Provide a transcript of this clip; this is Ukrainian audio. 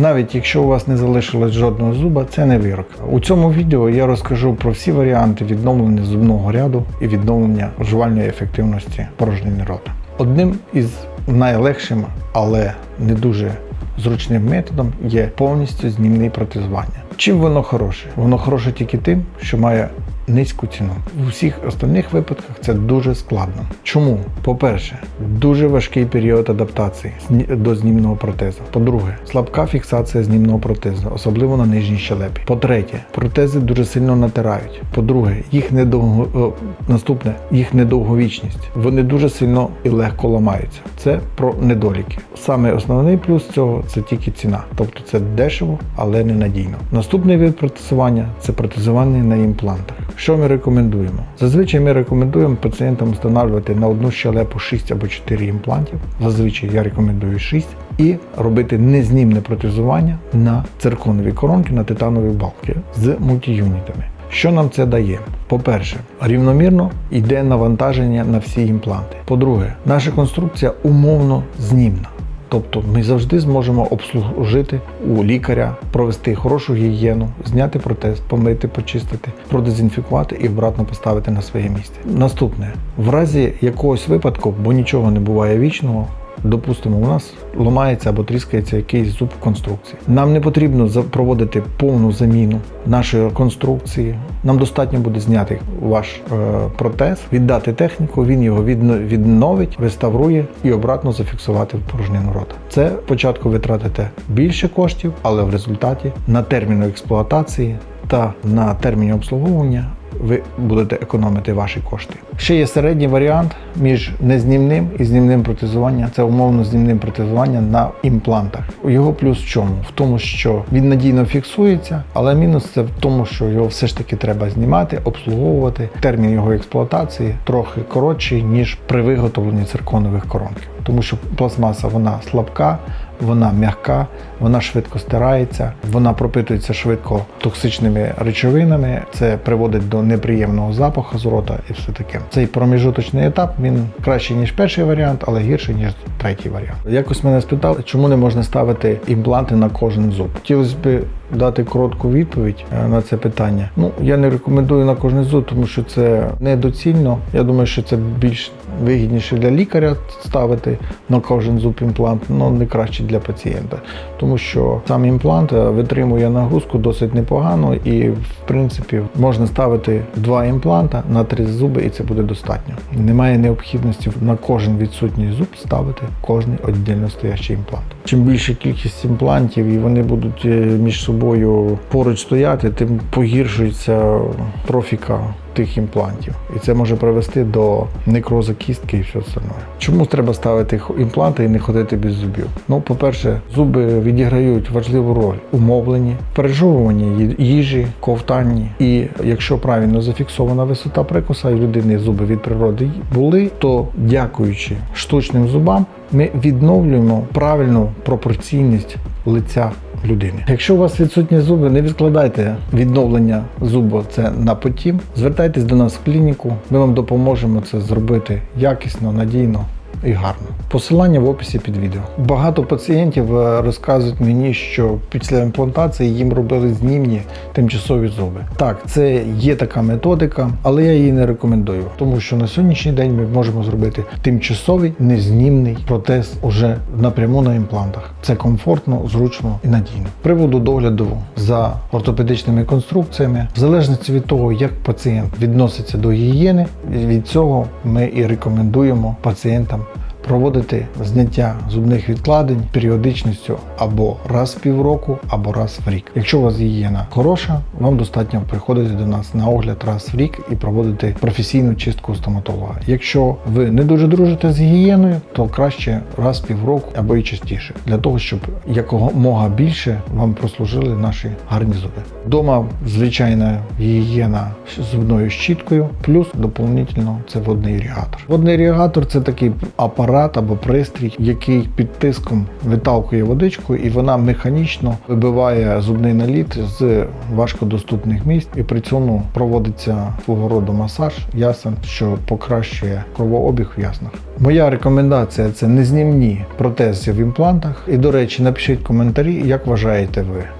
Навіть якщо у вас не залишилось жодного зуба, це не вирок. У цьому відео я розкажу про всі варіанти відновлення зубного ряду і відновлення жувальної ефективності порожнини рота. Одним із найлегшим, але не дуже зручним методом є повністю знімний протезування. Чим воно хороше? Воно хороше тільки тим, що має низьку ціну. У всіх остальних випадках це дуже складно. Чому? По-перше, дуже важкий період адаптації до знімного протезу. По-друге, слабка фіксація знімного протезу, особливо на нижній щелепі. По-третє, протези дуже сильно натирають. По-друге, їх недовго наступне їх недовговічність. Вони дуже сильно і легко ламаються. Це про недоліки. Саме основний плюс цього це тільки ціна, тобто це дешево, але не надійно. Наступний вид протезування це протезування на імплантах. Що ми рекомендуємо? Зазвичай ми рекомендуємо пацієнтам встановлювати на одну щелепу 6 або 4 імплантів. Зазвичай я рекомендую 6 і робити незнімне протезування на цирконові коронки на титанові балки з мультіюнітами. Що нам це дає? По-перше, рівномірно йде навантаження на всі імпланти. По-друге, наша конструкція умовно знімна. Тобто ми завжди зможемо обслужити у лікаря, провести хорошу гігієну, зняти протез, помити, почистити, продезінфікувати і обратно поставити на своє місце. Наступне, в разі якогось випадку, бо нічого не буває вічного, Допустимо, у нас ламається або тріскається якийсь зуб конструкції. Нам не потрібно проводити повну заміну нашої конструкції. Нам достатньо буде зняти ваш е, протез, віддати техніку, він його відновить, реставрує і обратно зафіксувати в порожнину рота. Це спочатку ви тратите більше коштів, але в результаті на терміну експлуатації та на терміні обслуговування ви будете економити ваші кошти. Ще є середній варіант між незнімним і знімним протезуванням. Це умовно знімним протезування на імплантах. Його плюс в чому? В тому, що він надійно фіксується, але мінус це в тому, що його все ж таки треба знімати, обслуговувати. Термін його експлуатації трохи коротший, ніж при виготовленні цирконових коронків, тому що пластмаса вона слабка. Вона м'яка, вона швидко стирається, вона пропитується швидко токсичними речовинами. Це приводить до неприємного запаху з рота і все таке. Цей проміжуточний етап він кращий ніж перший варіант, але гірший ніж третій варіант. Якось мене спитали, чому не можна ставити імпланти на кожен зуб. Хотілося б дати коротку відповідь е, на це питання. Ну я не рекомендую на кожен зуб, тому що це недоцільно. Я думаю, що це більш вигідніше для лікаря ставити на кожен зуб імплант, але не краще для пацієнта, тому що сам імплант е, витримує нагрузку досить непогано, і в принципі можна ставити два імпланта на три зуби, і це буде достатньо. Немає необхідності на кожен відсутній зуб ставити кожний віддільно стоящий імплант. Чим більша кількість імплантів і вони будуть е, між собою поруч стояти, тим погіршується профіка тих імплантів. І це може привести до некроза кістки і все остальне. Чому треба ставити імпланти і не ходити без зубів? Ну, по-перше, зуби відіграють важливу роль у мовленні, пережовуванні їжі, ковтанні. І якщо правильно зафіксована висота прикуса, і людини зуби від природи були, то дякуючи штучним зубам, ми відновлюємо правильну пропорційність лиця людини. Якщо у вас відсутні зуби, не відкладайте відновлення зубу це на потім. Звертайтесь до нас в клініку, ми вам допоможемо це зробити якісно, надійно і гарно. Посилання в описі під відео. Багато пацієнтів е, розказують мені, що після імплантації їм робили знімні тимчасові зуби. Так, це є така методика, але я її не рекомендую, тому що на сьогоднішній день ми можемо зробити тимчасовий незнімний протез уже напряму на імплантах. Це комфортно, зручно і надійно. Приводу догляду за ортопедичними конструкціями, в залежності від того, як пацієнт відноситься до гігієни, від цього ми і рекомендуємо пацієнтам проводити зняття зубних відкладень періодичністю або раз в півроку, або раз в рік. Якщо у вас гігієна хороша, вам достатньо приходити до нас на огляд раз в рік і проводити професійну чистку стоматолога. Якщо ви не дуже дружите з гігієною, то краще раз в півроку або і частіше, для того, щоб якомога більше вам прослужили наші гарні зуби. Дома звичайна гігієна зубною щіткою, плюс доповнительно це водний іригатор. Водний іригатор це такий апарат апарат або пристрій, який під тиском виталкує водичку, і вона механічно вибиває зубний наліт з важкодоступних місць, і при цьому проводиться свого роду масаж ясен, що покращує кровообіг в яснах. Моя рекомендація це незнімні протези в імплантах. І, до речі, напишіть коментарі, як вважаєте ви,